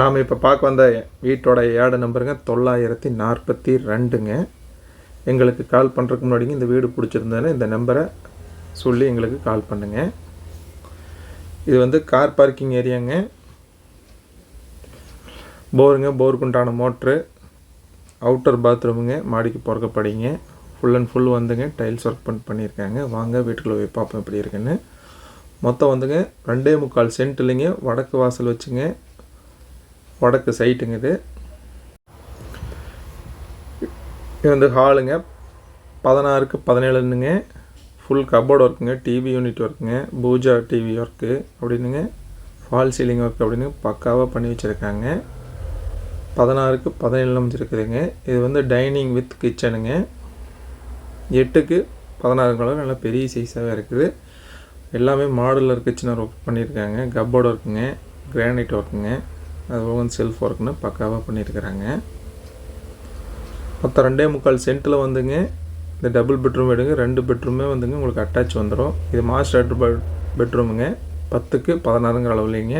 நாம் இப்போ பார்க்க வந்த வீட்டோட ஏடு நம்பருங்க தொள்ளாயிரத்தி நாற்பத்தி ரெண்டுங்க. எங்களுக்கு கால் பண்ணுறதுக்கு முன்னாடிங்க இந்த வீடு பிடிச்சிருந்ததுன்னா இந்த நம்பரை சொல்லி எங்களுக்கு கால் பண்ணுங்க. இது வந்து கார் பார்க்கிங் ஏரியாங்க. போருங்க போருக்குண்டான மோட்ரு. அவுட்டர் பாத்ரூமுங்க மாடிக்கு பிறக்கப்படிங்க ஃபுல் அண்ட் ஃபுல் வந்துங்க டைல்ஸ் ஒர்க் பண்ணி பண்ணியிருக்காங்க. வாங்க வீட்டுக்குள்ளே போய் பார்ப்போம் எப்படி இருக்குன்னு. மொத்தம் வந்துங்க ரெண்டே முக்கால் சென்ட் இல்லைங்க. வடக்கு வாசல் வச்சுங்க. வடக்கு சைட்டுங்க இது. இது வந்து ஹாலுங்க பதினாறுக்கு பதினேழுன்னுங்க. ஃபுல் கபோர்டு ஒர்க்குங்க டிவி யூனிட் ஒர்க்குங்க பூஜா டிவி ஒர்க்கு அப்படின்னுங்க. ஃபால் சீலிங் ஒர்க் அப்படின்னு பக்காவாக பண்ணி வச்சுருக்காங்க. பதினாறுக்கு பதினேழு அமைச்சிருக்குதுங்க இது வந்து டைனிங் வித் கிச்சனுங்க எட்டுக்கு பதினாறு கலர் நல்லா பெரிய சைஸாகவே இருக்குது. எல்லாமே மாடுலர் கிச்சனர் ஒர்க் பண்ணியிருக்காங்க கப்போர்டு ஒர்க்குங்க கிரானைட் ஒர்க்குங்க அது செல்ஃப் ஒர்க்குன்னு பக்காவாக பண்ணியிருக்கிறாங்க மொத்தம் ரெண்டே முக்கால் சென்ட்டில் வந்துங்க. இந்த டபுள் பெட்ரூம் எடுங்க ரெண்டு பெட்ரூமே வந்துங்க உங்களுக்கு அட்டாச் வந்துடும் இது மாஸ்டர் பெட்ரூமுங்க பத்துக்கு பதினாறுங்கிற அளவுலேங்க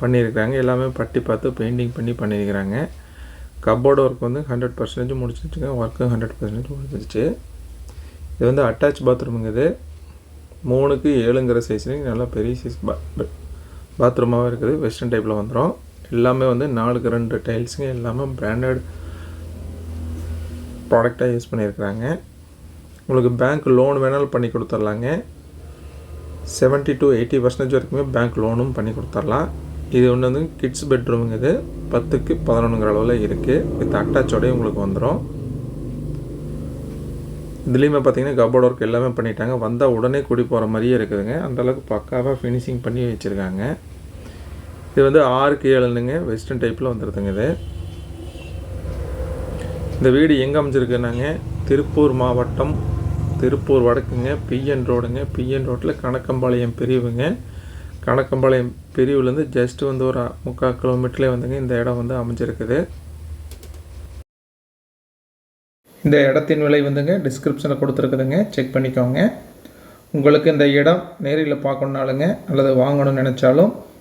பண்ணியிருக்கிறாங்க எல்லாமே பட்டி பார்த்து பெயிண்டிங் பண்ணி பண்ணியிருக்கிறாங்க கப்போர்டு ஒர்க் வந்து ஹண்ட்ரட் பர்சன்டேஜ் முடிச்சிருச்சுங்க. ஒர்க்கும் ஹண்ட்ரட் பர்சன்டேஜ் முடிஞ்சிருச்சு. இது வந்து அட்டாச் பாத்ரூமுங்க இது. மூணுக்கு ஏழுங்கிற சைஸ்லேயும் நல்லா பெரிய சைஸ் பா பாத்ரூமாகவும் இருக்குது. வெஸ்டர்ன் டைப்பில் வந்துடும் எல்லாமே வந்து நாலுக்கு ரெண்டு டைல்ஸுங்க எல்லாமே பிராண்டட் ப்ராடக்டாக யூஸ் பண்ணியிருக்கிறாங்க. உங்களுக்கு பேங்க் லோன் வேணாலும் பண்ணி கொடுத்துர்லாங்க. செவன்ட்டி டு எயிட்டி பர்சன்டேஜ் வரைக்குமே பேங்க் லோனும் பண்ணி கொடுத்துர்லாம். இது ஒன்று வந்து கிட்ஸ் பெட்ரூமுங்க இது. பத்துக்கு பதினொன்றுங்கிற அளவில் இருக்குது வித் அட்டாச்சோடய உங்களுக்கு வந்துடும் இதுலேயுமே பார்த்தீங்கன்னா கபோர்ட் ஒர்க் எல்லாமே பண்ணிட்டாங்க. வந்தால் உடனே குடி போகிற மாதிரியே இருக்குதுங்க. அந்தளவுக்கு பக்காவாக ஃபினிஷிங் பண்ணி வச்சுருக்காங்க. இது வந்து ஆறுக்கு ஏழுனுங்க வெஸ்டர்ன் டைப்பில் வந்துடுதுங்க இது. இந்த வீடு எங்கே அமைஞ்சிருக்குன்னாங்க திருப்பூர் மாவட்டம் திருப்பூர் வடக்குங்க பிஎன் ரோடுங்க பிஎன் ரோட்டில் கணக்கம்பாளையம் பிரிவுங்க. கணக்கம்பாளையம் பிரிவுலேருந்து ஜஸ்ட் வந்து ஒரு முக்கால் கிலோமீட்டர்லேயே வந்துங்க இந்த இடம் வந்து அமைஞ்சிருக்குது. இந்த இடத்தின் விலை வந்துங்க டிஸ்கிரிப்ஷனில் கொடுத்துருக்குதுங்க. செக் பண்ணிக்கோங்க. உங்களுக்கு இந்த இடம் நேரில் பார்க்கணுனாலுங்க அல்லது வாங்கணும்னு நினச்சாலும்